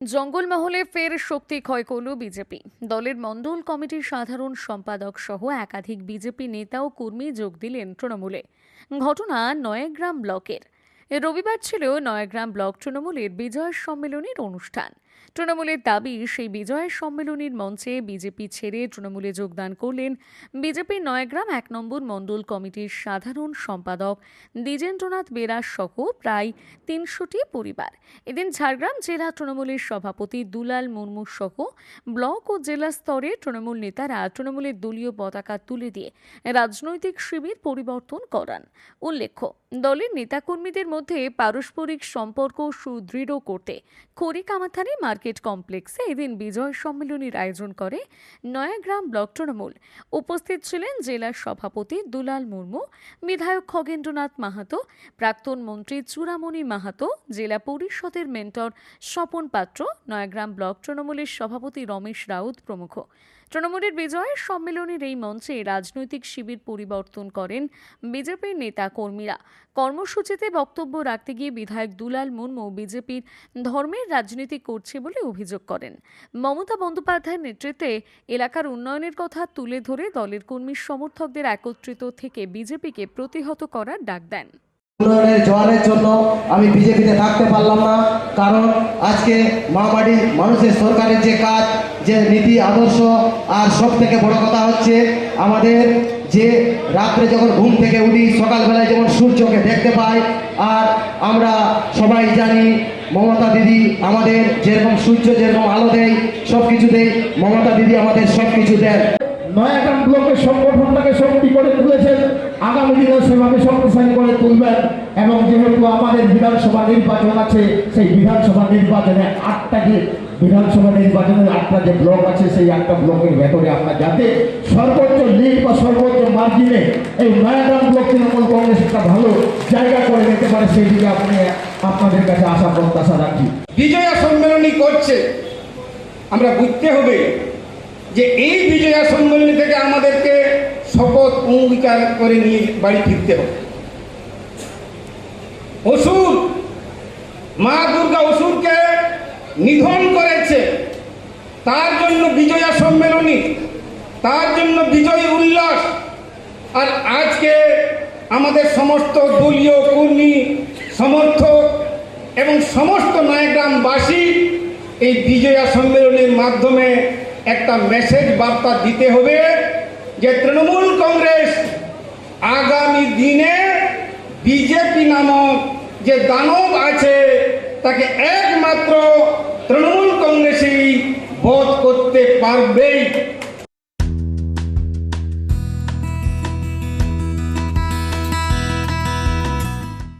জঙ্গলমহলে ফের শক্তি ক্ষয় করল বিজেপি। দলের মণ্ডল কমিটির সাধারণ সম্পাদক সহ একাধিক বিজেপি নেতা ও কর্মী যোগ দিলেন তৃণমূলে। ঘটনা নয়াগ্রাম ব্লকের। রবিবার ছিল নয়াগ্রাম ব্লক তৃণমূলের বিজয় সম্মেলনের অনুষ্ঠান। তৃণমূলের দাবি, সেই বিজয় সম্মেলনের মঞ্চে বিজেপি ছেড়ে তৃণমূলে যোগদান করলেন বিজেপির নয়াগ্রাম এক নম্বর মণ্ডল কমিটির সাধারণ সম্পাদক দ্বিজেন্দ্রনাথ বেরা সহ প্রায় তিনশোটি পরিবার। এদিন ঝাড়গ্রাম জেলা তৃণমূলের সভাপতি দুলাল মুর্মু সহ ব্লক ও জেলা স্তরে তৃণমূল নেতারা তৃণমূলের দলীয় পতাকা তুলে দিয়ে রাজনৈতিক শিবির পরিবর্তন করান। উল্লেখ্য, দলের নেতাকর্মীদের মধ্যে পারস্পরিক সম্পর্ক সুদৃঢ় করতে খড়িকামাথানি মার্কেট কমপ্লেক্সে এদিন বিজয় সম্মেলনীর আয়োজন করে নয়াগ্রাম ব্লক তৃণমূল। উপস্থিত ছিলেন জেলার সভাপতি দুলাল মুর্মু, বিধায়ক খগেন্দ্রনাথ মাহাতো, প্রাক্তন মন্ত্রী চূড়ামণি মাহাতো, জেলা পরিষদের মেন্টর স্বপন পাত্র, নয়াগ্রাম ব্লক তৃণমূলের সভাপতি রমেশ রাউত প্রমুখ। তৃণমূলের বিজয়ের সম্মেলনের এই মঞ্চে রাজনৈতিক শিবির পরিবর্তন করেন বিজেপির নেতা কর্মীরা। কর্মসূচিতে বক্তব্য রাখতে গিয়ে বিধায়ক দুলাল মুর্মু বিজেপির ধর্মের রাজনীতি করছে বলে অভিযোগ করেন। মমতা বন্দ্যোপাধ্যায়ের নেতৃত্বে এলাকার উন্নয়নের কথা তুলে ধরে দলের কর্মী সমর্থকদের একত্রিত থেকে বিজেপিকে প্রতিহত করার ডাক দেন। উন্নয়নের জোয়ারের জন্য আমি বিজেপিতে থাকতে পারলাম না। কারণ আজকে মহামারী মানুষের সরকারের যে কাজ যে নীতি, আদর্শ, আর সব থেকে বড় কথা হচ্ছে আমাদের যে রাত্রে যখন ঘুম থেকে উঠি, সকালবেলায় যেমন সূর্যকে দেখতে পাই, আর আমরা সবাই জানি মমতা দিদি আমাদের যেরকম সূর্য যেরকম আলো দেয় সব কিছুতেই মমতা দিদি আমাদের সব কিছু দেন। নয়াগ্রাম ব্লকের সংগঠনটাকে শক্তি করে তুলেছেন, আগামী দিনে সেভাবে শক্তিশালী করে তুলবেন। এবং যেহেতু আমাদের বিধানসভা নির্বাচন আছে, সেই বিধানসভা নির্বাচনে আটটা যে বিধানসভা নির্বাচনের আটটা যে ব্লক আছে, সেই আটটা ব্লকের ভেতরে আমরা যাতে সর্বোচ্চ লিগ বা সর্বোচ্চ মার্জিনে এই নয়াগ্রাম ব্লক তৃণমূল কংগ্রেস একটা ভালো জায়গা করে নিতে পারে সেই দিকে আপনি আপনাদের কাছে আশা, প্রত্যাশা রাখি। বিজয়া সম্মেলনী করছে। আমরা বুঝতে হবে যে এই বিজয়া সম্মেলনী থেকে আমাদেরকে শপথ অঙ্গীকার করে নিয়ে বাড়ি ফিরতে হবে। অসুর, মা দুর্গা অসুরকে নিধন করেছে। তার জন্য বিজয়া সম্মেলনী, তার জন্য বিজয় উল্লাস। আর আজকে আমাদের সমস্ত দলীয় কর্মী, সমর্থক এবং সমস্ত নয়াগ্রামবাসী এই বিজয়া সম্মেলনের মাধ্যমে একটা মেসেজ বার্তা দিতে হবে যে তৃণমূল কংগ্রেস আগামী দিনে বিজেপি নামক যে দানব আছে, তাকে একমাত্র তৃণমূল কংগ্রেসই বধ করতে পারবেই।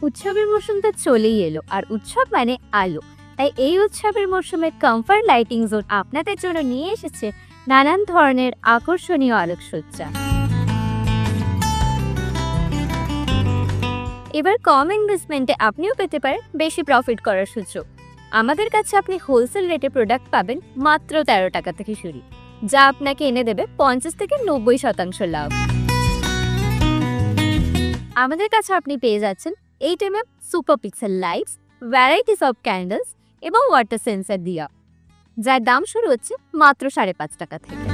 উৎসবের মৌসুমটা চলেই এলো, আর উৎসব মানে আলো। তাই এই উৎসবের মৌসুমে কমফর্ট লাইটিং জোন আপনাদের জন্য নিয়ে এসেছে নানান ধরনের আকর্ষণীয় আলোকসজ্জা। এবার কম ইনভেস্টমেন্টে আপনিও পেতে পারেন বেশি প্রফিট করার সুযোগ। আমাদের কাছে আপনি হোলসেল রেটে প্রোডাক্ট পাবেন মাত্র তেরো টাকা থেকে শুরু, যা আপনাকে এনে দেবে পঞ্চাশ থেকে নব্বই শতাংশ লাভ। আমাদের কাছে আপনি পেয়ে যাচ্ছেন eight M super pixel lights varieties of candles এবং ওয়াটার সেন্সার দিয়া, যার দাম শুরু হচ্ছে মাত্র সাড়ে পাঁচ টাকা থেকে।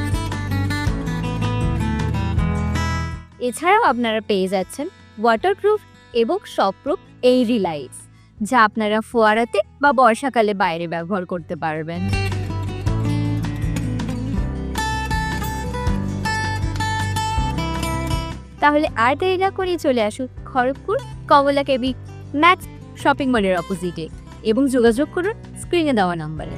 এছাড়াও আপনারা পেয়ে যাচ্ছেন ওয়াটারপ্রুফ এবং শকপ্রুফ এই রিলাইটস, যা আপনারা ফোয়ারাতে বা বর্ষাকালে বাইরে ব্যবহার করতে পারবেন। তাহলে আর দেরি না করে চলে আসুন Kharagpur Kamala KB Max shopping মলের অপোজিটে এবং যোগাযোগ করুন স্ক্রিনে দেওয়া নম্বরে।